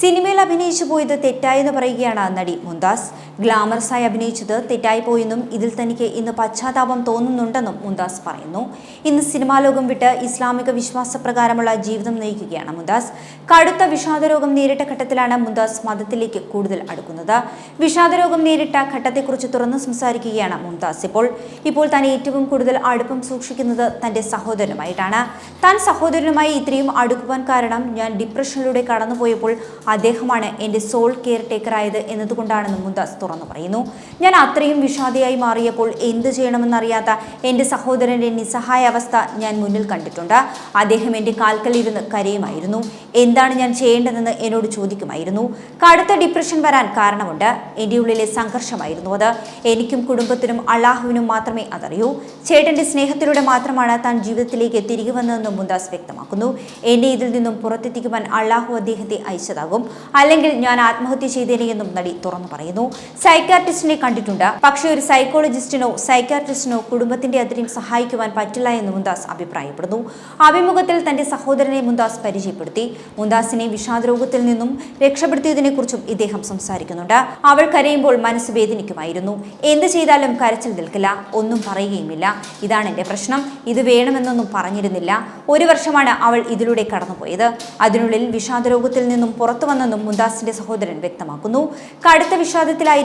സിനിമയിൽ അഭിനയിച്ചു പോയത് തെറ്റായെന്ന് പറയുകയാണ് നടി മുന്താസ് ഗ്ലാമറസായി അഭിനയിച്ചത് തെറ്റായി പോയെന്നും ഇതിൽ തനിക്ക് ഇന്ന് പശ്ചാത്താപം തോന്നുന്നുണ്ടെന്നും മുന്താസ് പറയുന്നു. ഇന്ന് സിനിമാ ലോകം വിട്ട് ഇസ്ലാമിക വിശ്വാസപ്രകാരമുള്ള ജീവിതം നയിക്കുകയാണ് മുന്താസ് കടുത്ത വിഷാദരോഗം നേരിട്ട ഘട്ടത്തിലാണ് മുന്താസ് മതത്തിലേക്ക് കൂടുതൽ അടുക്കുന്നത്. വിഷാദരോഗം നേരിട്ട ഘട്ടത്തെക്കുറിച്ച് തുറന്നു സംസാരിക്കുകയാണ് മുംതാസ്. ഇപ്പോൾ ഇപ്പോൾ താൻ ഏറ്റവും കൂടുതൽ അടുപ്പം സൂക്ഷിക്കുന്നത് തന്റെ സഹോദരനുമായിട്ടാണ്. താൻ സഹോദരനുമായി ഇത്രയും അടുക്കുവാൻ കാരണം ഞാൻ ഡിപ്രഷനിലൂടെ കടന്നുപോയപ്പോൾ അദ്ദേഹമാണ് എന്റെ സോൾ കെയർ ടേക്കറായത് എന്നതുകൊണ്ടാണെന്ന് മുംതാസ് തുറന്നു പറയുന്നു. ഞാൻ അത്രയും വിഷാദിയായി മാറിയപ്പോൾ എന്ത് ചെയ്യണമെന്നറിയാത്ത എന്റെ സഹോദരന്റെ നിസ്സഹായ അവസ്ഥ ഞാൻ മുന്നിൽ കണ്ടിട്ടുണ്ട്. അദ്ദേഹം എന്റെ കാൽക്കലിരുന്ന് കരയുമായിരുന്നു. എന്താണ് ഞാൻ ചെയ്യേണ്ടതെന്ന് എന്നോട് ചോദിക്കുമായിരുന്നു. കടുത്ത ഡിപ്രഷൻ വരാൻ കാരണമുണ്ട്. എന്റെ ഉള്ളിലെ സംഘർഷമായിരുന്നു അത്. എനിക്കും കുടുംബത്തിനും അള്ളാഹുവിനും മാത്രമേ അതറിയൂ. ചേട്ടന്റെ സ്നേഹത്തിലൂടെ മാത്രമാണ് താൻ ജീവിതത്തിലേക്ക് തിരികെ വന്നതെന്നും മുന്താസ് വ്യക്തമാക്കുന്നു. എന്നെ ഇതിൽ നിന്നും പുറത്തെത്തിക്കുവാൻ അള്ളാഹു അദ്ദേഹത്തെ അയച്ചതാകും. അല്ലെങ്കിൽ ഞാൻ ആത്മഹത്യ ചെയ്തേനെയെന്നും നടി തുറന്നു പറയുന്നു. സൈക്കാട്രിസ്റ്റിനെ കണ്ടിട്ടുണ്ട്. പക്ഷേ ഒരു സൈക്കോളജിസ്റ്റിനോ സൈക്കാട്രിസ്റ്റിനോ കുടുംബത്തിന്റെ അതിരെയും സഹായിക്കുവാൻ പറ്റില്ല എന്ന് മുന്താസ് അഭിപ്രായപ്പെടുന്നു. അഭിമുഖത്തിൽ തന്റെ സഹോദരനെ മുന്താസ് പരിചയപ്പെടുത്തി. മുന്താസിനെ വിഷാദരോഗത്തിൽ നിന്നും രക്ഷപ്പെടുത്തിയതിനെക്കുറിച്ചും ഇദ്ദേഹം സംസാരിക്കുന്നുണ്ട്. അവൾ കരയുമ്പോൾ മനസ്സ് വേദനിക്കുമായിരുന്നു. എന്ത് ചെയ്താലും കരച്ചിൽ നിൽക്കില്ല. ഒന്നും പറയുകയുമില്ല. ഇതാണ് എന്റെ പ്രശ്നം. ഇത് വേണമെന്നൊന്നും പറഞ്ഞിരുന്നില്ല. ഒരു വർഷമാണ് അവൾ ഇതിലൂടെ കടന്നുപോയത്. അതിനുള്ളിൽ വിഷാദരോഗത്തിൽ നിന്നും പുറത്തു വന്നെന്നും മുന്താസിന്റെ സഹോദരൻ വ്യക്തമാക്കുന്നു. കടുത്ത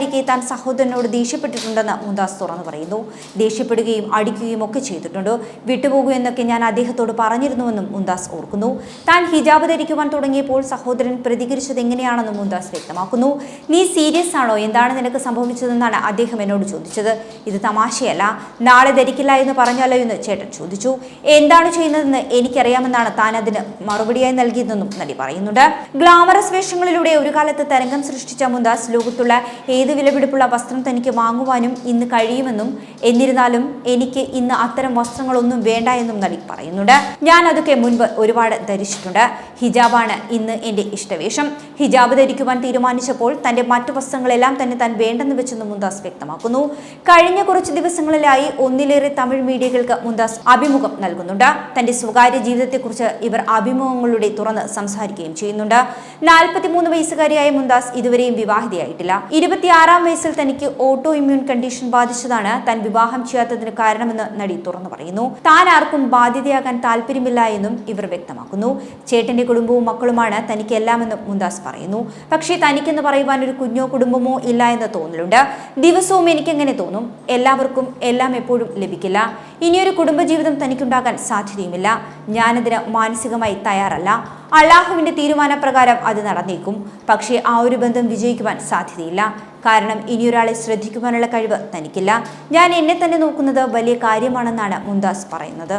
വിഷാദത്തിലായിരിക്കെ താൻ സഹോദരനോട് ദേഷ്യപ്പെട്ടിട്ടുണ്ടെന്ന് മുന്താസ് തുറന്നു പറയുന്നു. ദേഷ്യപ്പെടുകയും അടിക്കുകയും ഒക്കെ ചെയ്തിട്ടുണ്ട്. വിട്ടുപോകൂ എന്നൊക്കെ ഞാൻ അദ്ദേഹത്തോട് പറഞ്ഞിരുന്നുവെന്നും മുന്താസ് ഓർക്കുന്നു. താൻ ഹിജാബ് ധരിക്കുവാൻ തുടങ്ങിയപ്പോൾ സഹോദരൻ പ്രതികരിച്ചത് എങ്ങനെയാണെന്നും മുന്താസ് വ്യക്തമാക്കുന്നു. നീ സീരിയസ് ആണോ? എന്താണ് നിനക്ക് സംഭവിച്ചതെന്നാണ് അദ്ദേഹം എന്നോട് ചോദിച്ചത്. ഇത് തമാശയല്ല. നാളെ ധരിക്കില്ല എന്ന് പറഞ്ഞാലോ എന്ന് ചേട്ടൻ ചോദിച്ചു. എന്താണ് ചെയ്യുന്നതെന്ന് എനിക്കറിയാമെന്നാണ് താൻ അതിന് മറുപടിയായി നൽകിയതെന്നും നടി പറയുന്നുണ്ട്. ഗ്ലാമറസ് വേഷങ്ങളിലൂടെ ഒരു കാലത്ത് തരംഗം സൃഷ്ടിച്ച മുന്താസ് ലോകത്തുള്ള ഏത് വിലപിടിപ്പുള്ള വസ്ത്രം തനിക്ക് വാങ്ങുവാനും ഇന്ന് കഴിയുമെന്നും എന്നിരുന്നാലും എനിക്ക് ഇന്ന് അത്തരം വസ്ത്രങ്ങളൊന്നും വേണ്ട എന്നും നടി പറയുന്നുണ്ട്. ഞാൻ അതൊക്കെ മുൻപ് ഒരുപാട് ധരിച്ചിട്ടുണ്ട്. ഹിജാബാണ് ഇന്ന് എന്റെ ഇഷ്ടവേഷം. ഹിജാബ് ധരിക്കുവാൻ തീരുമാനിച്ചപ്പോൾ തന്റെ മറ്റു വസ്ത്രങ്ങളെല്ലാം തന്നെ താൻ വേണ്ടെന്ന് വെച്ചെന്ന് മുന്താസ് വ്യക്തമാക്കുന്നു. കഴിഞ്ഞ കുറച്ച് ദിവസങ്ങളിലായി ഒന്നിലേറെ തമിഴ് മീഡിയകൾക്ക് മുന്താസ് അഭിമുഖം നൽകുന്നുണ്ട്. തന്റെ സ്വകാര്യ ജീവിതത്തെക്കുറിച്ച് ഇവർ അഭിമുഖങ്ങളുടെ തുറന്ന് സംസാരിക്കുകയും ചെയ്യുന്നുണ്ട്. നാൽപ്പത്തിമൂന്ന് വയസ്സുകാരിയായ മുന്താസ് ഇതുവരെയും വിവാഹിതയായിട്ടില്ല. ഇരുപത്തിയാറാം വയസ്സിൽ തനിക്ക് ഓട്ടോ ഇമ്മ്യൂൺ കണ്ടീഷൻ ബാധിച്ചതാണ് താൻ വിവാഹം ചെയ്യാത്തതിന് കാരണമെന്ന് നടി തുറന്നു പറയുന്നു. താൻ ആർക്കും ബാധ്യതയാകാൻ താല്പര്യമില്ല എന്നും ഇവർ വ്യക്തമാക്കുന്നു. ചേട്ടന്റെ കുടുംബവും മക്കളുമാണ് തനിക്ക് എല്ലാമെന്നും മുന്താസ് പറയുന്നു. പക്ഷേ തനിക്കെന്ന് പറയുവാൻ ഒരു കുഞ്ഞോ കുടുംബമോ ഇല്ല എന്ന് തോന്നലുണ്ട്. ദിവസവും എനിക്കെങ്ങനെ തോന്നും? എല്ലാവർക്കും എല്ലാം എപ്പോഴും ലഭിക്കില്ല. ഇനിയൊരു കുടുംബജീവിതം തനിക്കുണ്ടാകാൻ സാധ്യതയുമില്ല. ഞാനതിന് മാനസികമായി തയ്യാറല്ല. അള്ളാഹുവിന്റെ തീരുമാനപ്രകാരം അത് നടന്നേക്കും. പക്ഷേ ആ ഒരു ബന്ധം വിജയിക്കുവാൻ സാധ്യതയില്ല. കാരണം ഇനിയൊരാളെ ശ്രദ്ധിക്കുവാനുള്ള കഴിവ് തനിക്കില്ല. ഞാൻ എന്നെ തന്നെ നോക്കുന്നത് വലിയ കാര്യമാണെന്നാണ് മുന്താസ് പറയുന്നത്.